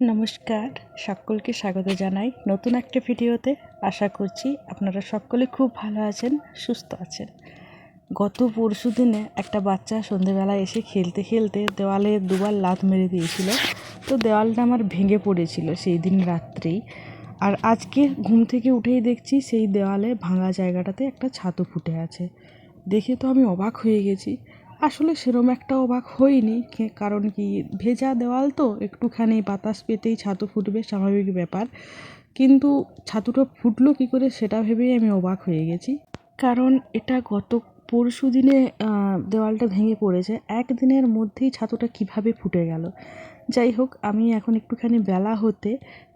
নমস্কার, সকলকে স্বাগত জানাই নতুন একটা ভিডিওতে। আশা করছি আপনারা সকলে খুব ভালো আছেন, সুস্থ আছেন। গত পরশু দিনে একটা বাচ্চা সন্ধেবেলা এসে খেলতে খেলতে দেওয়ালে দুবার লাত মেরে দিয়েছিল। তো দেওয়ালটা আমার ভেঙে পড়েছিল সেই দিন রাত্রেই। আর আজকে ঘুম থেকে উঠেই দেখছি সেই দেওয়ালে ভাঙা জায়গাটাতে একটা ছাতু ফুটে আছে। দেখে তো আমি অবাক হয়ে গেছি। আসলে সেরম একটা অবাক হইনি কারণ কি ভেজা দেওয়াল তো একটুখানি বাতাস পেতেই ছাতু ফুটবে, স্বাভাবিক ব্যাপার। কিন্তু ছাতুটা ফুটলো কী করে সেটা ভেবেই আমি অবাক হয়ে গেছি। কারণ এটা গত পরশু দিনে দেওয়ালটা ভেঙে পড়েছে। একদিনের মধ্যেই ছাতুটা কীভাবে ফুটে গেল? যাই হোক, আমি এখন একটুখানি বেলা হতে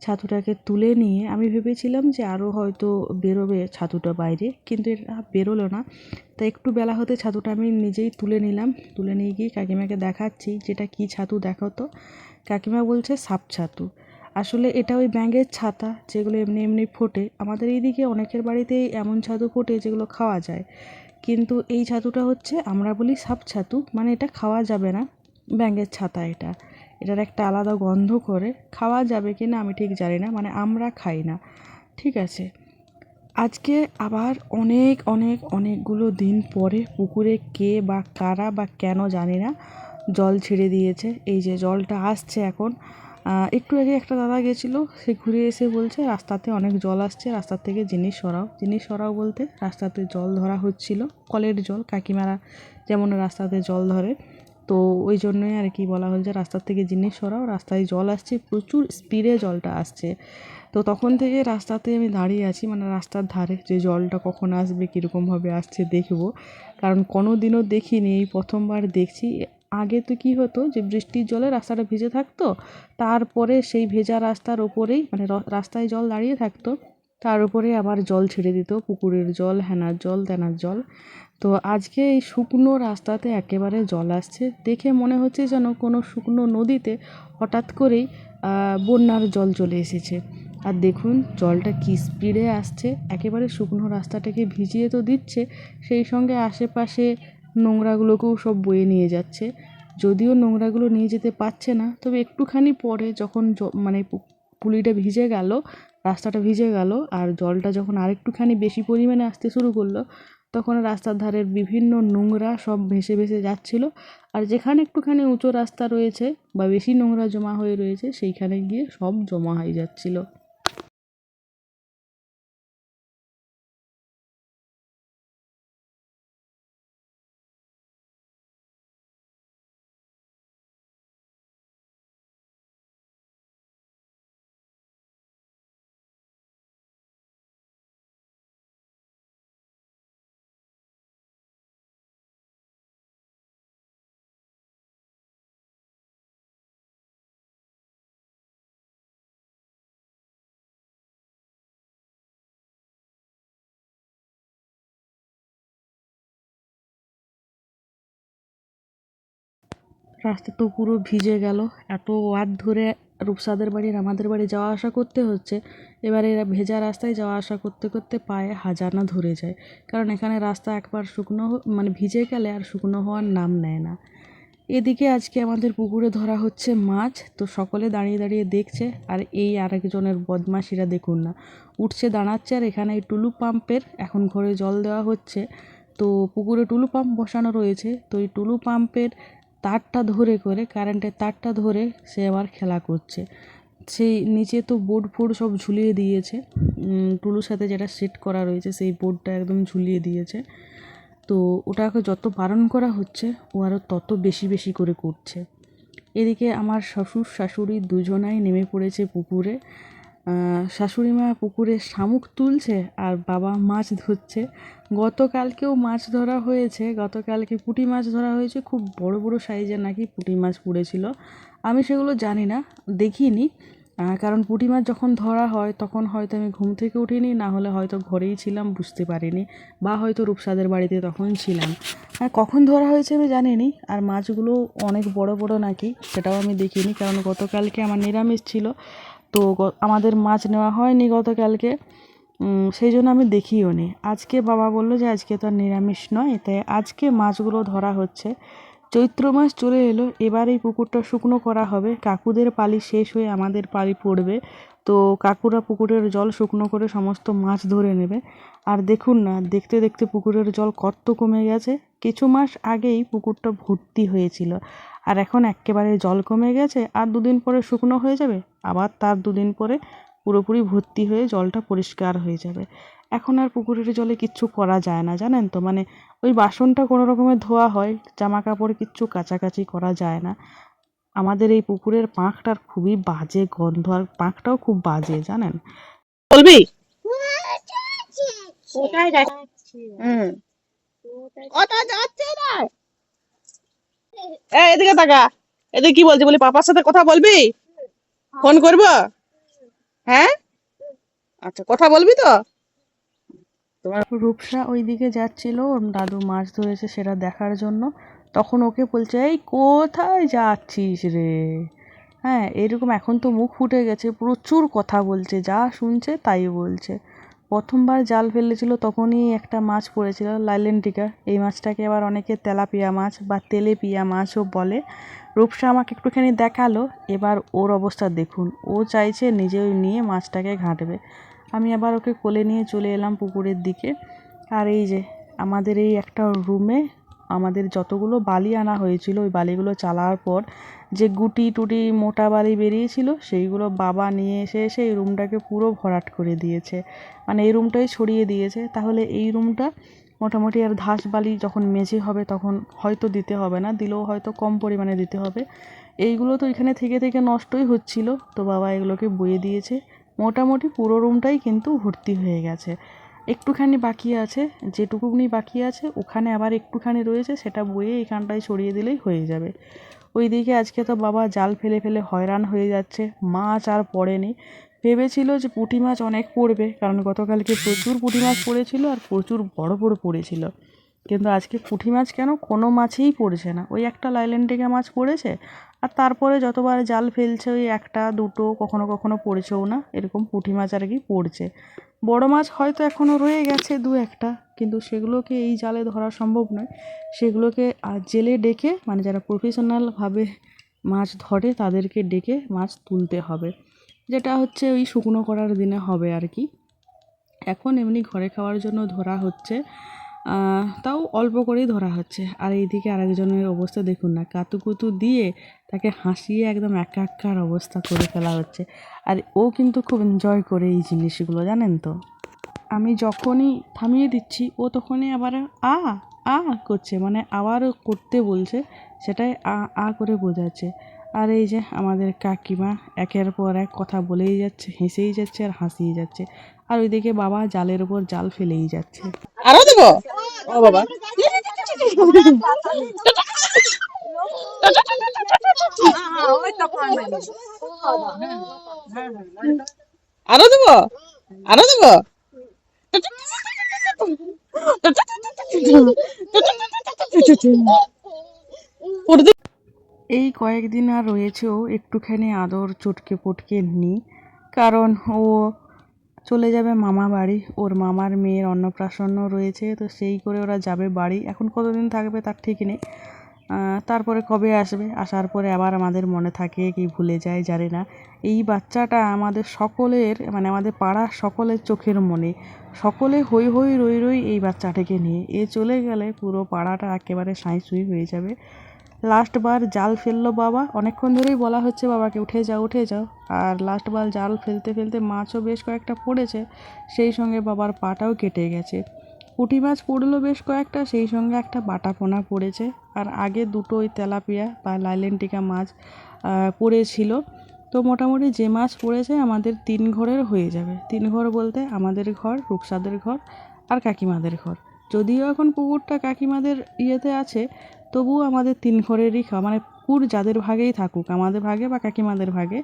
ছাতুটাকে তুলে নিয়ে আমি ভেবেছিলাম যে আরও হয়তো বেরোবে ছাতুটা বাইরে, কিন্তু এটা বেরোলো না। তাই একটু বেলা হতে ছাতুটা আমি নিজেই তুলে নিলাম। তুলে নিয়ে গিয়ে কাকিমাকে দেখাচ্ছি যেটা কী ছাতু দেখো তো। কাকিমা বলছে, সাপ ছাতু। আসলে এটা ওই ব্যাঙের ছাতা যেগুলো এমনি এমনি ফোটে। আমাদের এইদিকে অনেকের বাড়িতেই এমন ছাতু ফোটে যেগুলো খাওয়া যায়। কিন্তু এই ছাতুটা হচ্ছে আমরা বলি সাপ ছাতু। মানে এটা খাওয়া যাবে না। ব্যাঙের ছাতা এটা। এটার একটা আলাদা গন্ধ করে। খাওয়া যাবে কি না আমি ঠিক জানি না। মানে আমরা খাই না। ঠিক আছে। আজকে আবার অনেক অনেক, অনেকগুলো দিন পরে পুকুরে কে বা কারা বা কেন জানি না জল ছেড়ে দিয়েছে। এই যে জলটা আসছে এখন একটু আগে একটা দাদা গেছিল, সে ঘুরে এসে বলছে, রাস্তাতে অনেক জল আসছে রাস্তার থেকে জিনিস সরাও। জিনিস সরাও বলতে রাস্তাতে জল ধরা হচ্ছিল, কলের জল, কাকিমারা যেমন রাস্তাতে জল ধরে। তো ওই জন্যই আর কি বলা হয়েছে রাস্তার থেকে জিনিস সরাও, রাস্তায় জল আসছে, প্রচুর স্পিডে জলটা আসছে। তো তখন থেকে রাস্তাতে আমি দাঁড়িয়ে আছি মানে রাস্তার ধারে যে জলটা কখন আসবে কীরকমভাবে আসছে দেখব। কারণ কোনো দিনও দেখিনি, এই প্রথমবার দেখছি। আগে তো কী হতো যে বৃষ্টির জলে রাস্তাটা ভিজে থাকতো, তারপরে সেই ভেজা রাস্তার ওপরেই মানে রাস্তায় জল দাঁড়িয়ে থাকতো, তার উপরে আবার জল ছেড়ে দিত, পুকুরের জল হ্যানার জল, তেনার জল। তো আজকে এই শুকনো রাস্তাতে একেবারে জল আসছে, দেখে মনে হচ্ছে যেন কোনো শুকনো নদীতে হঠাৎ করেই বন্যার জল চলে এসেছে। আর দেখুন, জলটা কী স্পিডে আসছে। একেবারে শুকনো রাস্তাটাকে ভিজিয়ে তো দিচ্ছে, সেই সঙ্গে আশেপাশে নোংরাগুলোকেও সব বয়ে নিয়ে যাচ্ছে। যদিও নোংরাগুলো নিয়ে যেতে পারছে না, তবে একটুখানি পরে যখন মানে পুলিটা ভিজে গেল, রাস্তাটা ভিজে গেল, আর জলটা যখন আরেকটুখানি বেশি পরিমাণে আসতে শুরু করল, তখন রাস্তার ধারের বিভিন্ন নোংরা সব ভেসে ভেসে যাচ্ছিল। আর যেখানে একটুখানি উঁচু রাস্তা রয়েছে বা বেশি নোংরা জমা হয়ে রয়েছে, সেইখানে গিয়ে সব জমা হয়ে যাচ্ছিল। রাস্তা তো পুরো ভিজে গেল। এত ওয়াট ধরে রূপসাদের বাড়ির আমাদের বাড়ি যাওয়া আসা করতে হচ্ছে। এবারে এরা ভেজা রাস্তায় যাওয়া আসা করতে করতে পায়ে হাজানা ধরে যায়। কারণ এখানে রাস্তা একবার শুকনো মানে ভিজে গেলে আর শুকনো হওয়ার নাম নেয় না। এদিকে আজকে আমাদের পুকুরে ধরা হচ্ছে মাছ। তো সকলে দাঁড়িয়ে দাঁড়িয়ে দেখছে। আর এই আরেকজনের বদমাশিরা দেখুন না। উঠছে, দাঁড়াচ্ছে আর এখানে টুলু পাম্পের এখন ঘরে জল দেওয়া হচ্ছে। তো পুকুরে টুলু পাম্প বসানো রয়েছে। তো এই টুলু পাম্পের তারটা ধরে করে কারেন্টের তারটা ধরে সে আবার খেলা করছে। সেই নিচে তো বোর্ড ফোর্ড সব ঝুলিয়ে দিয়েছে। টুলুর সাথে যেটা সেট করা রয়েছে সেই বোর্ডটা একদম ঝুলিয়ে দিয়েছে। তো ওটাকে যত বারণ করা হচ্ছে, ও আরও তত বেশি বেশি করে করছে। এদিকে আমার শ্বশুর শাশুড়ি দুজনাই নেমে পড়েছে পুকুরে। শাশুড়ি মা পুকুরে শামুক তুলছে আর বাবা মাছ ধরছে। গতকালকেও মাছ ধরা হয়েছে, গতকালকে পুঁটি মাছ ধরা হয়েছে। খুব বড় বড় সাইজের নাকি পুঁটি মাছ পড়েছিল। আমি সেগুলো জানি না, দেখিনি। কারণ পুঁটি মাছ যখন ধরা হয়, তখন হয়তো আমি ঘুম থেকে উঠিনি, না হলে হয়তো ঘরেই ছিলাম, বুঝতে পারিনি, বা হয়তো রূপসাদের বাড়িতে তখন ছিলাম। আর কখন ধরা হয়েছে আমি জানিনি, আর মাছগুলো অনেক বড় বড় নাকি, সেটাও আমি দেখিনি, কারণ গতকালকে আমার নিরামিষ ছিল। তো আমাদের মাছ নেওয়া হয়নি গতকালকে। সেই জন্য আমি দেখিও নি। আজকে বাবা বলল যে, আজকে তো আর নিরামিষ নয়, তাই আজকে মাছগুলো ধরা হচ্ছে। চৈত্র মাস চলে এলো, এবার এই পুকুরটা শুকনো করা হবে। কাকুদের পালি শেষ হয়ে আমাদের পালি পড়বে। তো কাকুরা পুকুরের জল শুকনো করে সমস্ত মাছ ধরে নেবে। আর দেখুন না, দেখতে দেখতে পুকুরের জল কত কমে গেছে। কিছু মাস আগেই পুকুরটা ভর্তি হয়েছিল। আর এখন একেবারে জল কমে গেছে আর দুদিন পরে শুকনো হয়ে যাবে। আবার তার দুদিন পরে পুরোপুরি ভর্তি হয়ে জলটা পরিষ্কার হয়ে যাবে। এখন আর পুকুরের জলে কিচ্ছু করা যায় না জানেন তো? মানে ওই বাসনটা কোনো রকমের ধোয়া হয় জামা কাপড় কিচ্ছু কাচাকাচি করা যায় না। আমাদের এই পুকুরের পাঁকটার খুবই বাজে গন্ধ আর পাঁকটাও খুব বাজে জানেন? বলবি? কোথায় যাচ্ছে? হুম। কোথায় যাচ্ছে? না এদিকে তাকা। এদিকে কি বলছি? বলি, পাপার সাথে কথা বলবি? ফোন করব? হ্যাঁ? আচ্ছা কথা বলবি তো? রূপসা ওইদিকে যাচ্ছিল দাদু মাছ ধরেছে সেটা দেখার জন্য। তখন ওকে বলছে, এই, কোথায় যাচ্ছিস রে? হ্যাঁ এরকম এখন তো মুখ ফুটে গেছে, প্রচুর কথা বলছে, যা শুনছে তাই বলছে। প্রথমবার জাল ফেলেছিল তখনই একটা মাছ পড়েছিল লাইলেন্টিকা এই মাছটাকে আবার অনেকে তেলাপিয়া মাছ বা তেলেপিয়া মাছও বলে। রূপসা আমাকে একটুখানি দেখাল, এবার ওর অবস্থা দেখুন। ও চাইছে নিজে নিয়ে মাছটাকে ঘাঁটবে। আমি আবার ওকে কোলে নিয়ে চলে এলাম পুকুরের দিকে। আর এই যে, আমাদের এই একটা রুমে আমাদের যতগুলো বালি আনা হয়েছিল, ওই বালিগুলো চালার পর যে গুটি টুটি মোটা বালি বেরিয়েছিল, সেইগুলো বাবা নিয়ে এসে এসে এই রুমটাকে পুরো ভরাট করে দিয়েছে। মানে এই রুমটাই ছড়িয়ে দিয়েছে। তাহলে এই রুমটা মোটামুটি আর ধাস বালি যখন মেঝে হবে তখন হয়তো দিতে হবে না, দিলেও হয়তো কম পরিমাণে দিতে হবে। এইগুলো তো এখানে থেকে থেকে নষ্টই হচ্ছিল। তো বাবা এগুলোকে বয়ে দিয়েছে। মোটামুটি পুরো রুমটাই কিন্তু ভর্তি হয়ে গেছে। একটুখানি বাকি আছে, যেটুকুনি বাকি আছে, ওখানে আবার একটুখানি রয়েছে, সেটা বয়ে এখানটায় ছড়িয়ে দিলেই হয়ে যাবে। ওইদিকে আজকে তো বাবা জাল ফেলে ফেলে হয়রান হয়ে যাচ্ছে, মাছ আর পড়েনি। ভেবেছিল যে পুঁটি মাছ অনেক পড়বে, কারণ গতকালকে প্রচুর পুঁটি মাছ পড়েছিল আর প্রচুর বড় বড় পড়েছিল। কিন্তু আজকে পুঁটি মাছ কেন? কোনো মাছেই পড়ছে না। ওই একটা লাইলেন্টিকা মাছ পড়েছে আর তারপরে যতবার জাল ফেলছে ওই একটা, দুটো, কখনো কখনো পড়ছেও না। এরকম পুঁটি মাছ আর কি পড়ছে। বড় মাছ হয়তো এখনও রয়ে গেছে দু একটা। কিন্তু সেগুলোকে এই জালে ধরা সম্ভব নয়। সেগুলোকে জেলে ডেকে মানে যারা প্রফেশনালভাবে মাছ ধরে, তাদেরকে ডেকে মাছ তুলতে হবে। যেটা হচ্ছে ওই শুকনো করার দিনে হবে আর কি। এখন এমনি ঘরে খাওয়ার জন্য ধরা হচ্ছে তাও অল্প করেই ধরা হচ্ছে। আর এইদিকে আরেকজনের অবস্থা দেখুন না, কাতুকুতু দিয়ে তাকে হাসিয়ে একদম একাকার অবস্থা করে ফেলা হচ্ছে। আর ও কিন্তু খুব এনজয় করে এই জিনিসগুলো, জানেন তো? আমি যখনই থামিয়ে দিচ্ছি, ও তখনই আবার আ আ করছে মানে আবারও করতে বলছে, সেটাই আ আ করে বোঝাচ্ছে। আর এই যে আমাদের কাকিমা একের পর এক কথা বলেই যাচ্ছে, হেসেই যাচ্ছে আর হাসিয়ে যাচ্ছে। আর ওইদিকে বাবা জালের ওপর জাল ফেলেই যাচ্ছে। আরও দেবো? ও বাবা। আরও দেবো? আরও দেবো? এই কয়েকদিন আর রয়েছেও একটুখানি আদর চটকে পটকে নিই কারণ ও চলে যাবে মামা বাড়ি, ওর মামার মেয়ের অন্নপ্রাশন রয়েছে, তো সেই করে ওরা যাবে বাড়ি। এখন কতদিন থাকবে তার ঠিক নেই। তারপরে কবে আসবে? আসার পরে আবার আমাদের মনে থাকে কি ভুলে যায়, জানি না। এই বাচ্চাটা আমাদের সকলের মানে আমাদের পাড়ার সকলের চোখের মনে। সকলে হই হই রই রই এই বাচ্চাটাকে নিয়ে। এ চলে গেলে পুরো পাড়াটা একেবারে সাঁই সুই হয়ে যাবে। লাস্টবার জাল ফেলল বাবা। অনেকক্ষণ ধরেই বলা হচ্ছে, বাবাকে উঠে যাও উঠে যাও। আর লাস্টবার জাল ফেলতে ফেলতে মাছও বেশ কয়েকটা পড়েছে। সেই সঙ্গে বাবার পাটাও কেটে গেছে। পুঁটি মাছ পড়ল বেশ কয়েকটা, সেই সঙ্গে একটা বাটা পোনা পড়েছে। আর আগে দুটো ওই তেলাপিয়া বা লাইলেন্টিকা মাছ পড়েছিল। তো মোটামুটি যে মাছ পড়েছে আমাদের তিন ঘরের হয়ে যাবে। তিন ঘর বলতে আমাদের ঘর, রূপসাদের ঘর আর কাকিমাদের ঘর। যদিও এখন পুকুরটা কাকিমাদের ইয়েতে আছে, তবুও আমাদের তিন ঘরেরই মানে পুকুর যাদের ভাগেই থাকুক, আমাদের ভাগে বা কাকিমাদের ভাগে,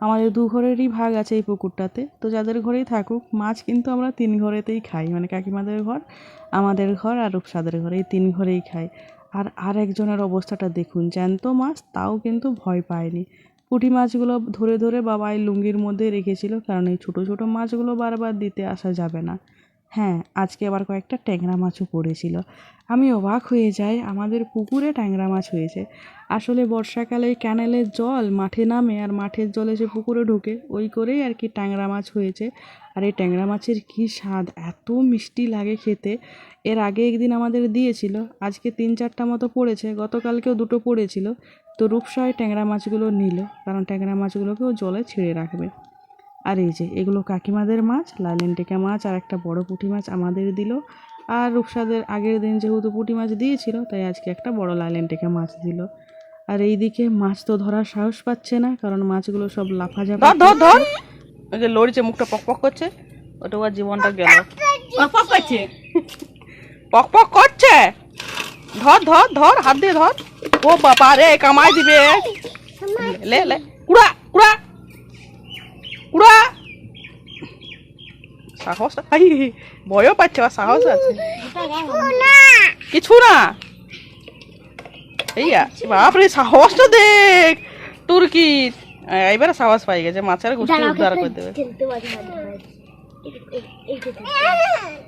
আমাদের দু ঘরেরই ভাগ আছে এই পুকুরটাতে। তো যাদের ঘরেই থাকুক, মাছ কিন্তু আমরা তিন ঘরেতেই খাই। মানে কাকিমাদের ঘর, আমাদের ঘর আর রূপসাদের ঘর, এই তিন ঘরেই খাই। আর আর একজনের অবস্থাটা দেখুন, জ্যান্ত মাছ তাও কিন্তু ভয় পায়নি। পুঁটি মাছগুলো ধরে ধরে বাবাই লুঙ্গির মধ্যে রেখেছিল, কারণ এই ছোটো ছোটো মাছগুলো বারবার দিতে আসা যাবে না। হ্যাঁ আজকে আবার কয়েকটা ট্যাংরা মাছও পড়েছিল। আমি অবাক হয়ে যাই, আমাদের পুকুরে ট্যাংরা মাছ হয়েছে। আসলে বর্ষাকালে ক্যানেলের জল মাঠে নামে আর মাঠের জলে এসে পুকুরে ঢোকে, ওই করেই আর কি ট্যাংরা মাছ হয়েছে। আর এই ট্যাংরা মাছের কী স্বাদ, এত মিষ্টি লাগে খেতে। এর আগে একদিন আমাদের দিয়েছিল, আজকে তিন চারটা মতো পড়েছে, গতকালকেও দুটো পড়েছিল। তো রূপসায় ট্যাংরা মাছগুলো নিল, কারণ ট্যাংরা মাছগুলোকেও জলে ছেড়ে রাখবে। আর এই যে এগুলো কাকিমাদের মাছ লাইলেন টেকা মাছ আর একটা বড় পুঁটি মাছ আমাদের দিল। আর রূপসাদের আগের দিন যেহেতু পুঁটি মাছ দিয়েছিল তাই আজকে একটা বড় লাইলেন টেকা মাছ দিল। আর এইদিকে মাছ তো ধরার সাহস পাচ্ছে না কারণ মাছগুলো সব লাফা ঝাপা ধর ধর। ধর ওই যে লড়ছে মুখটা পক পক করছে। ওটা ওর জীবনটা গেল। পক করছে। পক পক করছে। ধর ধর ধর হাত দিয়ে ধর। ও বাবা রে কামাই দিবে। লে লে কুড়া কুড়া। কুড়া সাহস আই ভয়ও পাচ্ছে ওর সাহস আছে। কিছু না। এইয়া বাপরে সাহসটা দেখ। তুর্কির এইবারে সাহস পাই গেছে মাছের গোষ্ঠী উদ্ধার করে দেবে।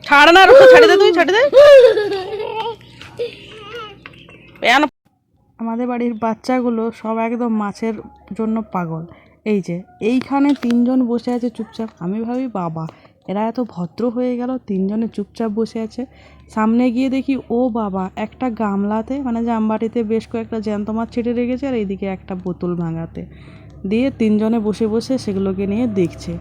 ছাড় না রুকো ছেড়ে দে তুই ছেড়ে দে। আমাদের বাড়ির বাচ্চাগুলো সব একদম মাছের জন্য পাগল। এই যে, এইখানে তিনজন বসে আছে চুপচাপ। আমি ভাবি, বাবা, এরা এত ভদ্র হয়ে গেল, তিনজনে চুপচাপ বসে আছে। সামনে গিয়ে দেখি, ও বাবা, একটা গামলাতে মানে জামবাটিতে বেশ কয়েকটা জ্যান্ত মাছ ছেটে রেখেছে, আর এইদিকে একটা বোতল ভাঙাতে। দিয়ে তিনজনে বসে বসে সেগুলোকে নিয়ে দেখছে।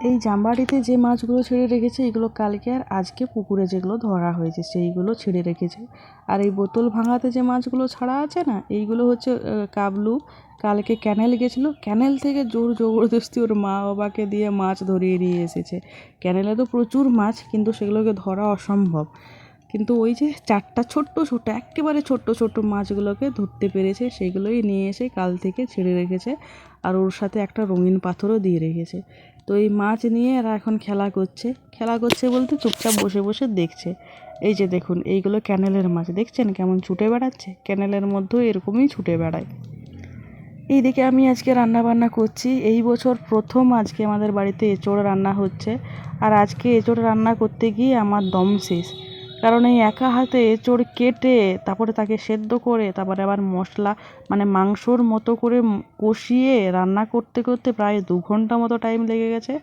এই জামবাড়িতে যে মাছগুলো ছেড়ে রেখেছে, এগুলো কালকে আর আজকে পুকুরে যেগুলো ধরা হয়েছে, সেইগুলো ছেড়ে রেখেছে। আর এই বোতল ভাঙাতে যে মাছগুলো ছাড়া আছে না, এইগুলো হচ্ছে কাবলু। কালকে ক্যানেল গেছিল, ক্যানেল থেকে জোর জবরদস্তি ওর মা বাবাকে দিয়ে মাছ ধরিয়ে নিয়ে এসেছে। ক্যানেলে তো প্রচুর মাছ, কিন্তু সেগুলোকে ধরা অসম্ভব। কিন্তু ওই যে চারটা ছোট্ট ছোট্ট, একেবারে ছোট্ট ছোট্ট মাছগুলোকে ধরতে পেরেছে, সেগুলোই নিয়ে এসে কাল থেকে ছেড়ে রেখেছে। আর ওর সাথে একটা রঙিন পাথরও দিয়ে রেখেছে। তো এই মাছ নিয়ে এরা এখন খেলা করছে। খেলা করছে বলতে চুপচাপ বসে বসে দেখছে। এই যে দেখুন, এইগুলো ক্যানেলের মাছ। দেখছেন কেমন ছুটে বেড়াচ্ছে? ক্যানেলের মধ্যেও এরকমই ছুটে বেড়ায়। এইদিকে আমি আজকে রান্না বান্না করছি। এই বছর প্রথম আজকে আমাদের বাড়িতে এঁচোড় রান্না হচ্ছে। আর আজকে এঁচোড় রান্না করতে গিয়ে আমার দম শেষ। কারণ এই একা হাতে এঁচোড় কেটে তারপরে তাকে সেদ্ধ করে, তারপরে আবার মশলা মানে মাংসর মতো করে কষিয়ে রান্না করতে করতে প্রায় দু ঘণ্টা মতো টাইম লেগে গেছে।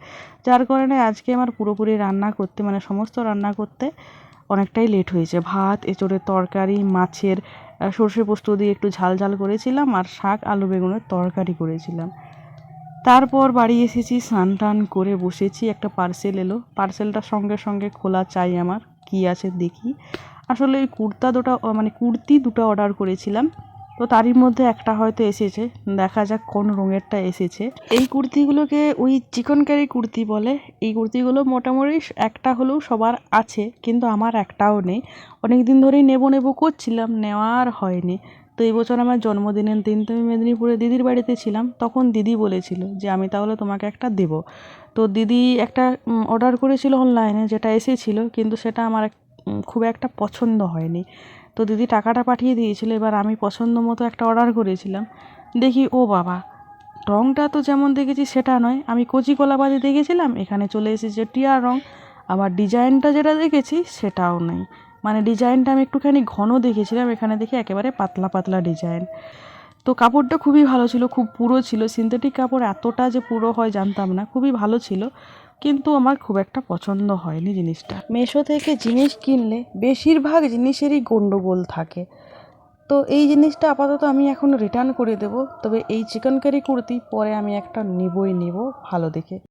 যার কারণে আজকে আমার পুরোপুরি রান্না করতে মানে সমস্ত রান্না করতে অনেকটাই লেট হয়েছে। ভাত, এঁচোড়ের তরকারি, মাছের সর্ষে পোস্ত দিয়ে একটু ঝাল ঝাল করেছিলাম আর শাক, আলু বেগুনের তরকারি করেছিলাম। তারপর বাড়ি এসেছি, স্নান টান করে বসেছি, একটা পার্সেল এলো। পার্সেলটা সঙ্গে সঙ্গে খোলা চাই আমার। কি আছে দেখি। আসলে ওই কুর্তা দুটো মানে কুর্তি দুটো অর্ডার করেছিলাম। তো তারই মধ্যে একটা হয়তো এসেছে। দেখা যাক কোন রঙেরটা এসেছে। এই কুর্তিগুলোকে ওই চিকনকারি কুর্তি বলে। এই কুর্তিগুলো মোটামুটি একটা হলেও সবার আছে, কিন্তু আমার একটাও নেই। অনেক দিন ধরেই নেব নেব করছিলাম, নেওয়া আর হয়নি। তো এই বছর আমার জন্মদিনের দিন তো আমি মেদিনীপুরে দিদির বাড়িতে ছিলাম। তখন দিদি বলেছিল যে, আমি তাহলে তোমাকে একটা দেব। তো দিদি একটা অর্ডার করেছিল অনলাইনে যেটা এসেছিল, কিন্তু সেটা আমার খুব একটা পছন্দ হয়নি। তো দিদি টাকাটা পাঠিয়ে দিয়েছিল, এবার আমি পছন্দ মতো একটা অর্ডার করেছিলাম। দেখি, ও বাবা রঙটা তো যেমন দেখেছি সেটা নয়। আমি কচি কলাবাজি দেখেছিলাম, এখানে চলে এসেছে টিয়ার রঙ আবার ডিজাইনটা যেটা দেখেছি, সেটাও নেই। মানে ডিজাইনটা আমি একটুখানি ঘন দেখেছিলাম, এখানে দেখি একেবারে পাতলা পাতলা ডিজাইন তো কাপড়টা খুবই ভালো ছিল, খুব পুরো ছিল। সিনথেটিক কাপড় এতটা যে পুরো হয় জানতাম না, খুবই ভালো ছিল। কিন্তু আমার খুব একটা পছন্দ হয়নি জিনিসটা। মেশো থেকে জিনিস কিনলে বেশিরভাগ জিনিসেরই গন্ডগোল থাকে। তো এই জিনিসটা আপাতত আমি এখন রিটার্ন করে দেব। তবে এই চিকেন কারি কুর্তি পরে আমি একটা নিবই নিব ভালো দেখে।